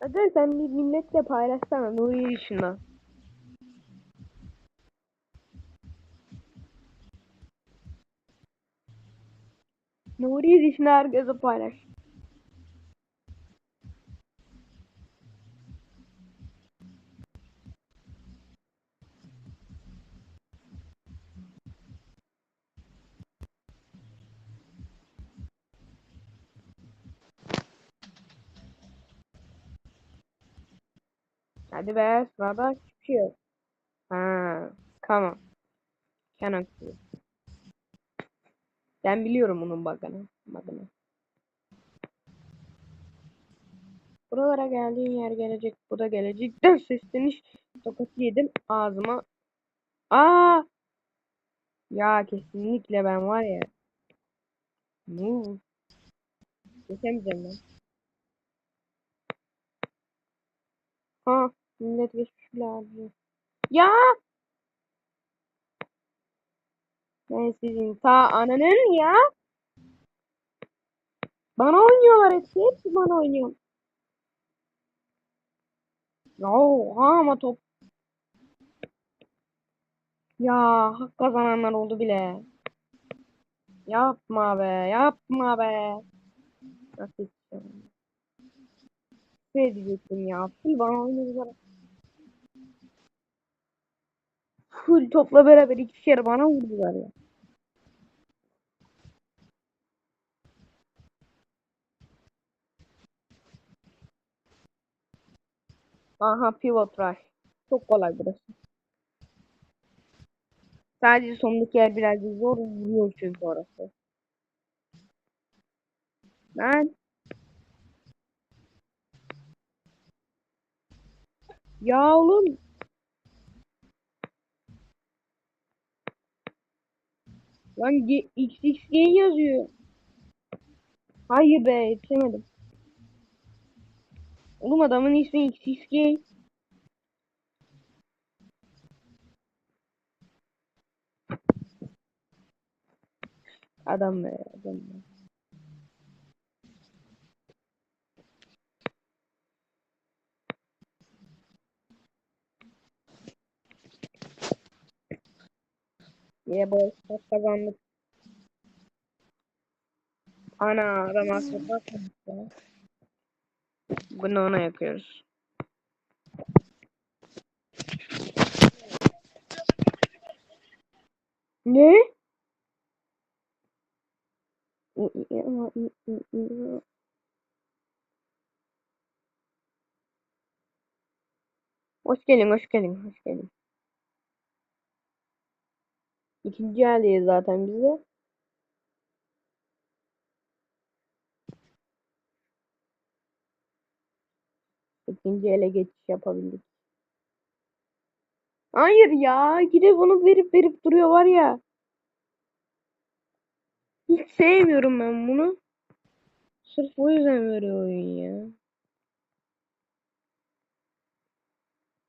Hadi sen bir milletle paylaşsana Nuriye dışında. Nuriye dışında herkese paylaş. Hadi be sırada hiçbir şey. Ha, tamam. Canon. Ben biliyorum onun bug'ını. Bug'ını. Buralara geldiğin yer gelecek. Bu da gelecek. Dön sesleniş. Tokat yedim ağzıma. Aa! Ya kesinlikle ben var ya. Move. Geçemeyeceğim ben. Ha, millet geçmiş bile abi. Ya! Ben sizin ta ananın ya. Bana oynuyorlar hepsi. Hepsi bana oynuyor. Ya ama top. Ya hak kazananlar oldu bile. Yapma be, yapma be. Nasıl? Ne diyecektim ya? Full bana oynadılar. Full topla beraber iki kere bana vurdular ya. Aha pivot rush. Çok kolay burası. Sadece sondaki yer birazcık zor vuruyor çünkü orası. Ben ya oğlum lan XXG yazıyor. Hayır be yetişemedim. Oğlum adamın ismi XXG. Adam be adam be. Yeah boy, kazandık. Ana adam bakmamış ya. Bunu ona yakıyoruz. Ne? Hoş geldin, hoş geldin, hoş geldin. İkinci eldeyiz zaten bize. İkinci ele geçiş yapabildik. Hayır ya, gidip bunu verip verip duruyor var ya. Hiç sevmiyorum ben bunu. Sırf o yüzden veriyor oyun ya.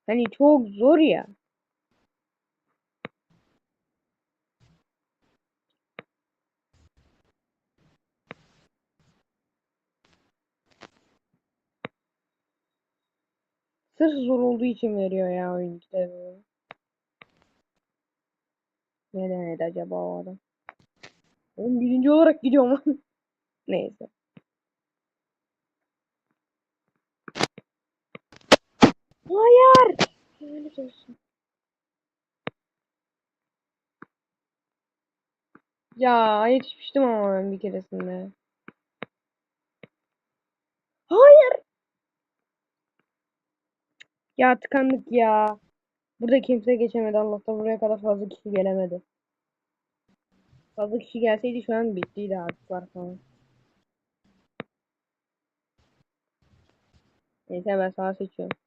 Hani çok zor ya. Sırf zor olduğu için veriyor ya oyun kitabı. Neden dedi acaba o adam? Oğlum birinci olarak gidiyorum. Neyse. Hayır. Lanet olsun. Ya yetişmiştim ama ben bir keresinde. Hayır. Ya tıkandık ya. Burada kimse geçemedi. Allah'tan buraya kadar fazla kişi gelemedi. Fazla kişi gelseydi şu an bittiydi artık var falan. Neyse ben sağa seçiyorum.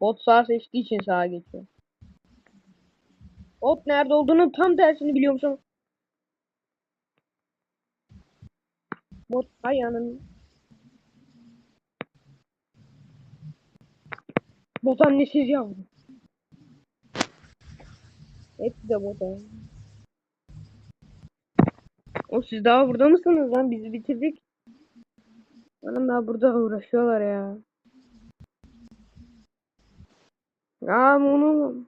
Bot sağ seçtiği için sağa geçiyor. Bot nerede olduğunu tam tersini biliyormuşum. Bot ayağının. Bot annesiz yavrum. Hepsi de bot. O siz daha burada mısınız lan? Bizi bitirdik. Hanım daha burada uğraşıyorlar ya. Ya onu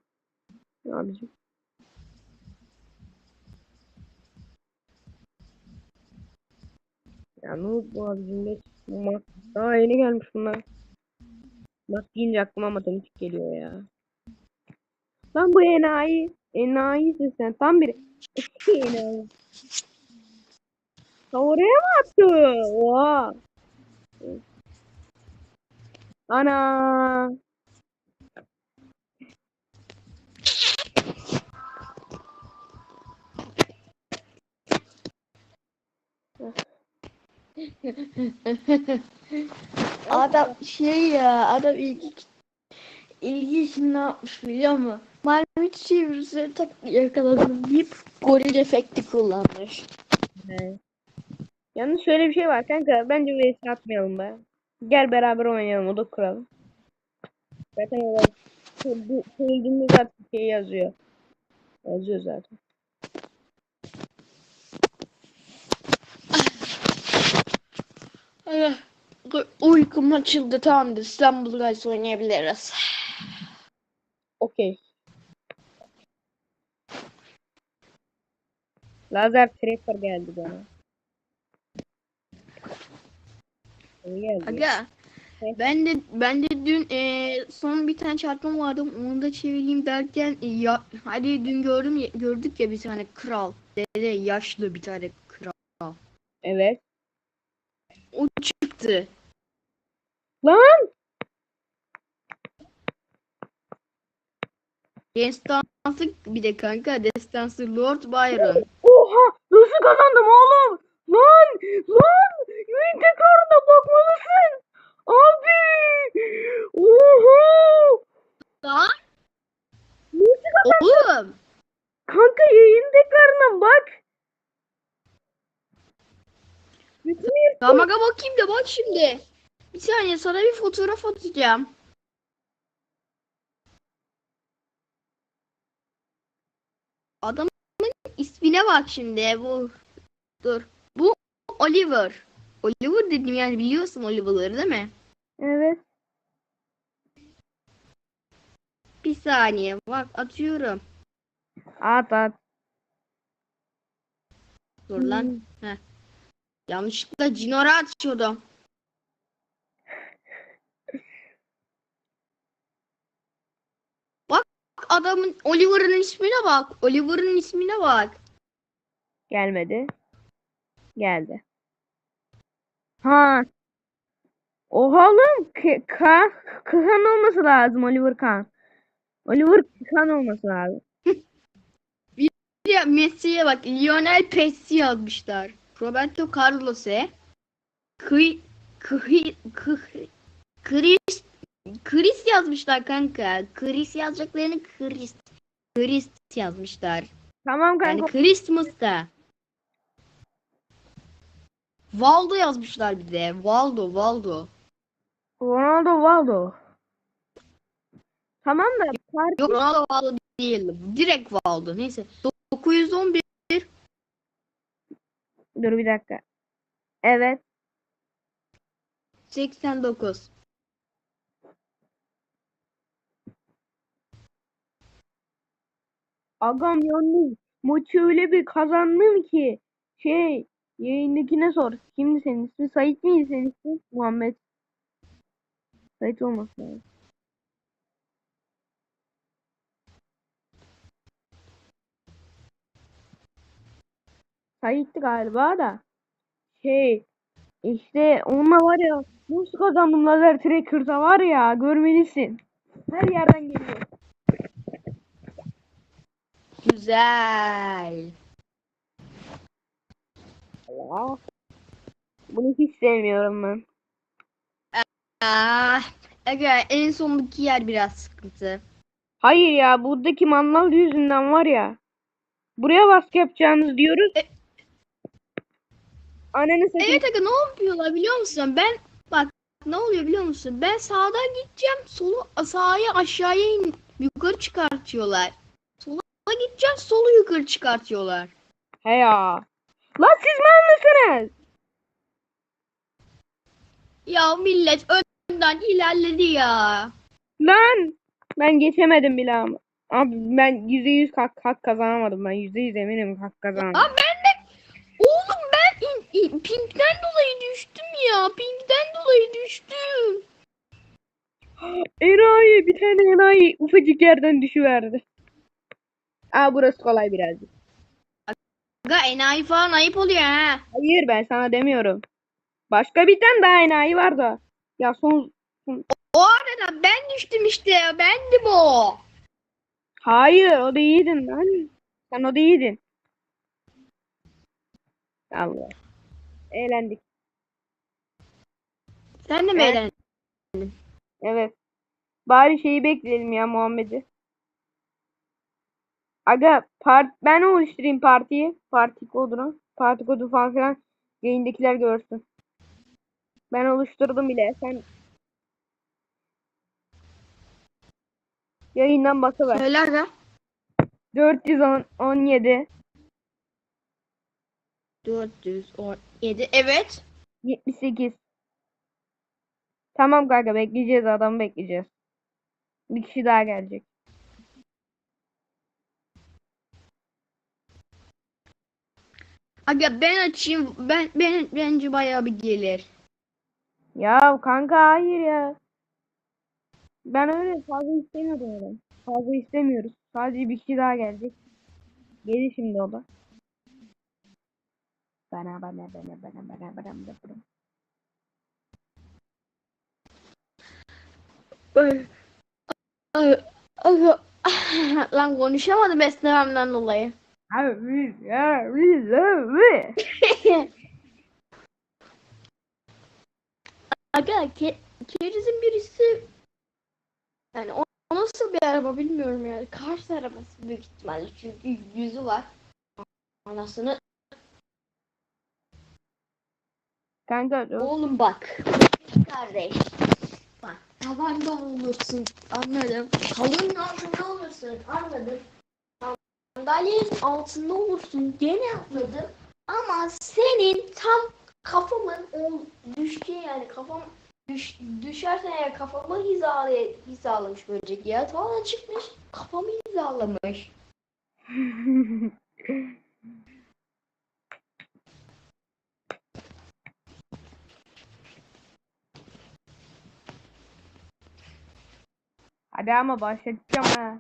abicim. Ya ne oldu abicim daha yeni gelmiş bunlar. Mas deyince aklıma matematik geliyor ya. Lan bu enayi. Enayisin sen. Tam bir enayi. Ta oraya mı attı? Oha. Ana. Adam şey ya adam ilgi ilgi için ne yapmış biliyor musun? Mermi çevirisi tak yakaladım deyip goril efekti kullanmış. Evet. Yalnız şöyle bir şey var kanka. Bence VS atmayalım be. Gel beraber oynayalım. O da kuralım. Zaten o söylediğimiz zaten şey yazıyor. Yazıyor zaten. Ah, Uykum açıldı tamamdır. İstanbul Guys oynayabiliriz. Okey. Lazer Trapper geldi bana. Geldi. Aga ben de ben de dün e, son bir tane çarpma vardı. Onu da çevireyim derken e, ya hadi dün gördüm ya- gördük ya bir tane kral. Dede yaşlı bir tane kral. Evet. O çıktı. Lan! Destansı bir de kanka destansı Lord Byron. Oha! Nasıl kazandım oğlum? Lan! Lan! Yayın tekrarına bakmalısın. Abi! Oha! Lan Nasıl kazandım? oğlum. Kanka yayın tekrarına bak. Bütün yurt- Tamam aga bakayım da bak şimdi. Bir saniye sana bir fotoğraf atacağım. Adamın ismine bak şimdi. Bu dur. Bu Oliver. Oliver dedim yani biliyorsun Oliver'ları değil mi? Evet. Bir saniye bak atıyorum. At at. Dur lan. Heh. Yanlışlıkla Cinor'a atıyordum. Bak adamın Oliver'ın ismine bak. Oliver'ın ismine bak. Gelmedi. Geldi. Ha. Oha oğlum. K- Kaan. Kaan olması lazım. Oliver Kaan. Oliver Kaan olması lazım. Messi'ye bak. Lionel Messi yazmışlar. Roberto Carlos'e. Kıy kıy kıy Chris Chris yazmışlar kanka. Chris yazacaklarını Chris. Chris yazmışlar. Tamam Yani kanka. Christmas'ta. Valdo yazmışlar bir de. Valdo, Valdo. Ronaldo Valdo. Tamam da par- Yok Ronaldo Valdo değil. Direkt Valdo. Neyse. 911 Dur bir dakika. Evet. 89. Agam yalnız maçı öyle bir kazandım ki şey yayındakine sor. Kimdi senin ismin? Sait miydi senin ismin? Muhammed. Sait olması lazım. Sait'ti galiba da. Şey işte onunla var ya nasıl kazandım lazer tracker'da var ya görmelisin. Her yerden geliyor. Güzel. Allah. Bunu hiç sevmiyorum ben. Ah, aga en sondaki yer biraz sıkıntı. Hayır ya buradaki mangal yüzünden var ya. Buraya baskı yapacağınız diyoruz. E- Ananı satayım. Evet aga ne yapıyorlar biliyor musun? Ben bak ne oluyor biliyor musun? Ben sağdan gideceğim, solu sağa aşağıya in, yukarı çıkartıyorlar. Sola gideceğim, solu yukarı çıkartıyorlar. He ya. Lan siz mal mısınız? Ya millet önden ilerledi ya. Lan. Ben geçemedim bile ama. Abi ben yüzde yüz hak, hak kazanamadım ben. Yüzde yüz eminim hak kazanamadım. Aa ben de oğlum ben in, in- pinkten dolayı düştüm ya. Pinkten dolayı düştüm. Enayi bir tane enayi ufacık yerden düşüverdi. Aa burası kolay birazcık. Aga enayi falan ayıp oluyor ha. Hayır ben sana demiyorum. Başka bir tane daha enayi var da. Ya son... O arada ben düştüm işte ya. Bendim o. Hayır o değildin lan. Sen o değildin. Allah. Eğlendik. Sen de mi Evet. eğlendin? Evet. Bari şeyi bekleyelim ya Muhammed'i. Aga part ben oluşturayım partiyi. Parti kodunu. Parti kodu falan filan yayındakiler görsün. Ben oluşturdum bile. Sen yayından bakıver. Söyle aga. 417 417. Evet. 78 Tamam kanka bekleyeceğiz adamı bekleyeceğiz. Bir kişi daha gelecek. Aga ben açayım. Ben ben bence bayağı bir gelir. Ya kanka hayır ya. Ben öyle fazla istemiyordum öyle. Fazla istemiyoruz. Sadece bir kişi daha gelecek. Gelir şimdi o da. Bana bana bana bana bana bana bana bana. Aga. Lan konuşamadım esnememden dolayı. Aga ke kerizin birisi yani o, o nasıl bir araba bilmiyorum yani. Kars arabası büyük ihtimalle çünkü yüzü var. Anasını Kanka dur. oğlum bak. Kardeş. Bak tavanda olursun anladım. Halının altında olursun anladım. Sandalyenin altında olursun gene anladım. Ama senin tam kafamın o düşeceği yani kafam düş, düşersen eğer kafamı hizalay, hizalamış böcek ya. Tavan çıkmış kafamı hizalamış. Hadi ama başlatacağım ha.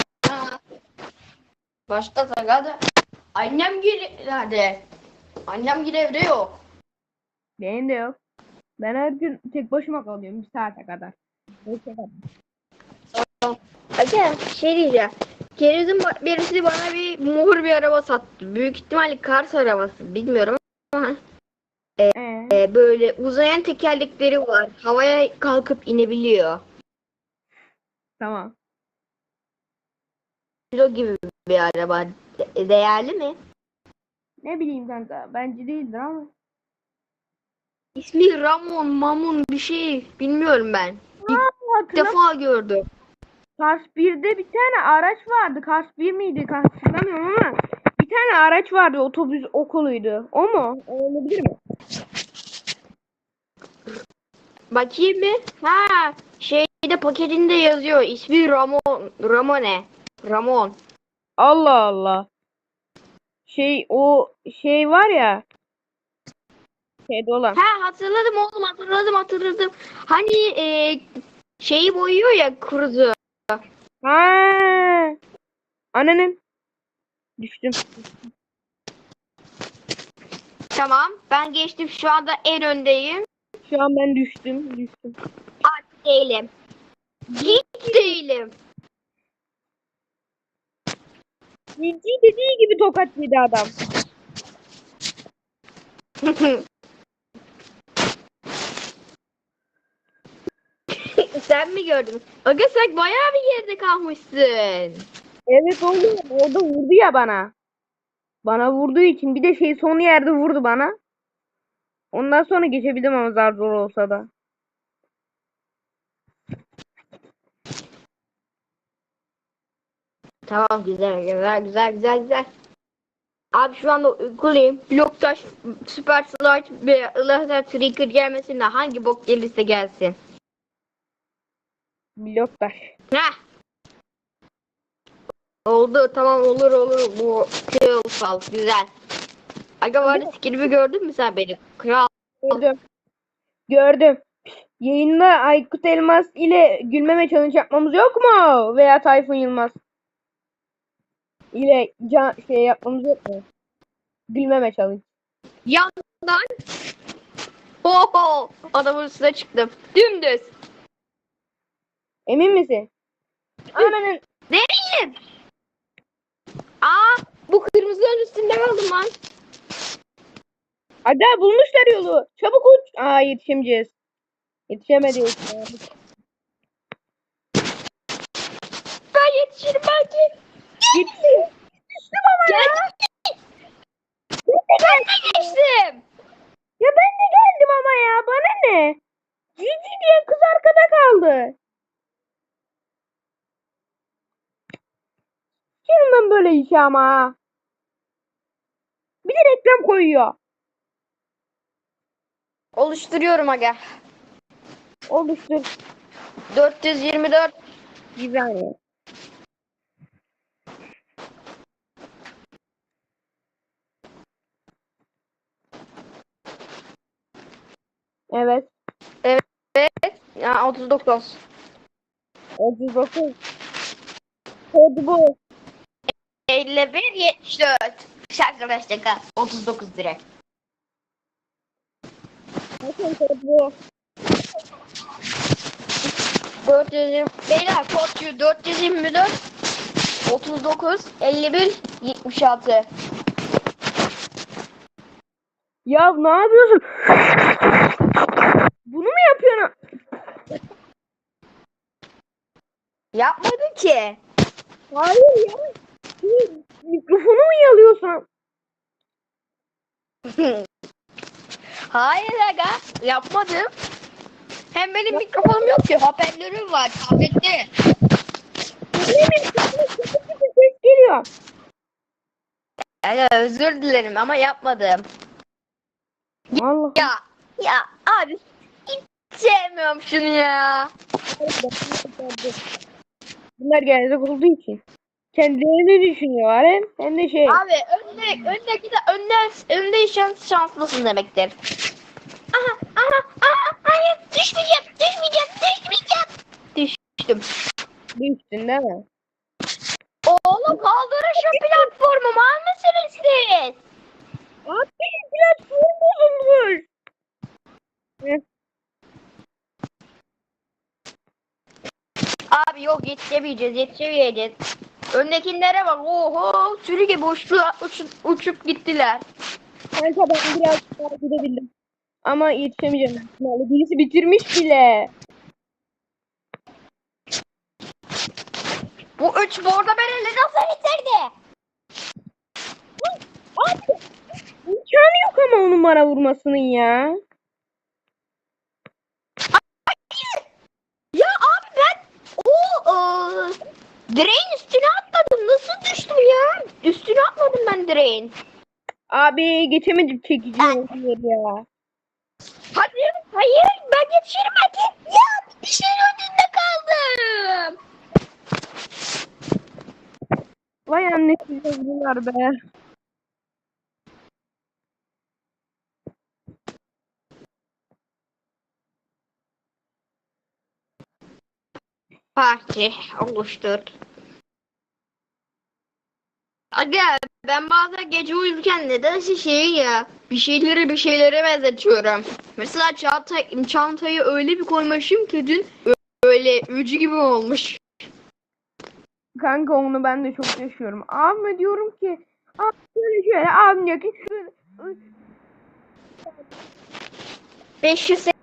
Başta da annem hadi. Annem gir evde yok. Benim de yok. Ben her gün tek başıma kalıyorum bir saate kadar. Kadar. Aga şey diyeceğim. Keriz'in birisi bana bir muhur bir araba sattı. Büyük ihtimalle Kars arabası. Bilmiyorum ama Ee, e, böyle uzayan tekerlekleri var. Havaya kalkıp inebiliyor. tamam. Kilo gibi bir araba. De- değerli mi? Ne bileyim kanka. Bence değildir ama. İsmi Ramon, Mamun bir şey. Bilmiyorum ben. İlk Hatırlam defa gördüm. Kars 1'de bir tane araç vardı. Kars 1 miydi? Kars hatırlamıyorum ama bir tane araç vardı. Otobüs okuluydu. O mu? O olabilir mi? Bakayım bir. Ha, şeyde paketinde yazıyor. İsmi Ramon, Ramone. Ramon. Allah Allah. Şey o şey var ya. Şeyde olan. Ha hatırladım oğlum hatırladım hatırladım. Hani e, şeyi boyuyor ya kuruzu. Ha. Ananın. Düştüm. Tamam ben geçtim şu anda en öndeyim. Şu an ben düştüm. Düştüm. Artık değilim. Hiç değilim. Ciddi dediği gibi tokat yedi adam. sen mi gördün? Aga sen bayağı bir yerde kalmışsın. Evet oğlum orada vurdu ya bana. Bana vurduğu için bir de şey son yerde vurdu bana. Ondan sonra geçebildim ama zar zor olsa da. Tamam güzel güzel güzel güzel güzel. Abi şu anda uykuluyum. Bloktaş, Süper Slide ve Laser Trigger gelmesin de hangi bok gelirse gelsin. Blok taş. Heh. Oldu tamam olur olur bu şey olsal güzel. Aga var skillimi gördün mü sen beni? Kral. Gördüm. Gördüm. Yayında Aykut Elmas ile gülmeme challenge yapmamız yok mu? Veya Tayfun Yılmaz ile can şey yapmamız yok mu? Gülmeme challenge. Yandan. Oho adamın üstüne çıktım. Dümdüz. Emin misin? Ananın Değilim. Aa bu kırmızıların üstünde kaldım lan. Aga bulmuşlar yolu. Çabuk uç. Aa yetişemeyeceğiz. Yetişemedik. Ben yetişirim belki. Gitti. Düştüm ama ya. Ben de geçtim. Ya ben de geldim ama ya. Bana ne? Cici diye kız arkada kaldı. Kim ben böyle işe ama? Bir de reklam koyuyor. Oluşturuyorum aga. Oluştur. 424. Bir saniye. Evet. Ya 39. 39. Kod bu. 51 74. Şaka şaka. 39 direkt. Bakın kod bu. 420 Beyler kod 424 39 51 76. Ya ne yapıyorsun? Yapıyorsun? Yapmadım ki. Hayır ya. Mikrofonu mu yalıyorsun? Hayır aga yapmadım. Hem benim mikrofonum yok ki hoparlörüm var tablette. Ne mikrofonu ses geliyor. Aga özür dilerim ama yapmadım. Allah. Ya ya abi sevmiyorum şunu ya. Bunlar gelecek olduğu için. Kendilerini düşünüyorlar hem, hem de şey. Abi önde öndeki de önde öndeysen şanslısın demektir. Aha aha aha hayır düşmeyeceğim düşmeyeceğim düşmeyeceğim. Düştüm. Düştün değil mi? Oğlum kaldırın şu platformu mal mısınız siz? Abi platform bozulmuş. Abi yok yetişemeyeceğiz yetişemeyeceğiz. Öndekilere bak oho sürü gibi uçtu, uçup, uçup gittiler. Kanka ben biraz daha gidebildim. Ama yetişemeyeceğim. ihtimalle. Birisi bitirmiş bile. Bu üç borda bereli nasıl bitirdi? Abi imkanı yok ama onun bana vurmasının. Ya abi ben o ıı, direğin üstüne atladım. Nasıl düştüm ya? Üstüne atladım ben direğin. Abi geçemedim çekici oluyor ya. Hadi hayır ben yetişirim hadi. Ya bir şeyin önünde kaldım. Vay annesi yazdılar be. Parti oluştur. Aga ben bazen gece uyurken nedense şey ya bir şeyleri bir şeylere benzetiyorum. Mesela çanta, çantayı öyle bir koymuşum ki dün öyle ücü gibi olmuş. Kanka onu ben de çok yaşıyorum. Abime diyorum ki abi şöyle şöyle abim diyor ki şöyle 580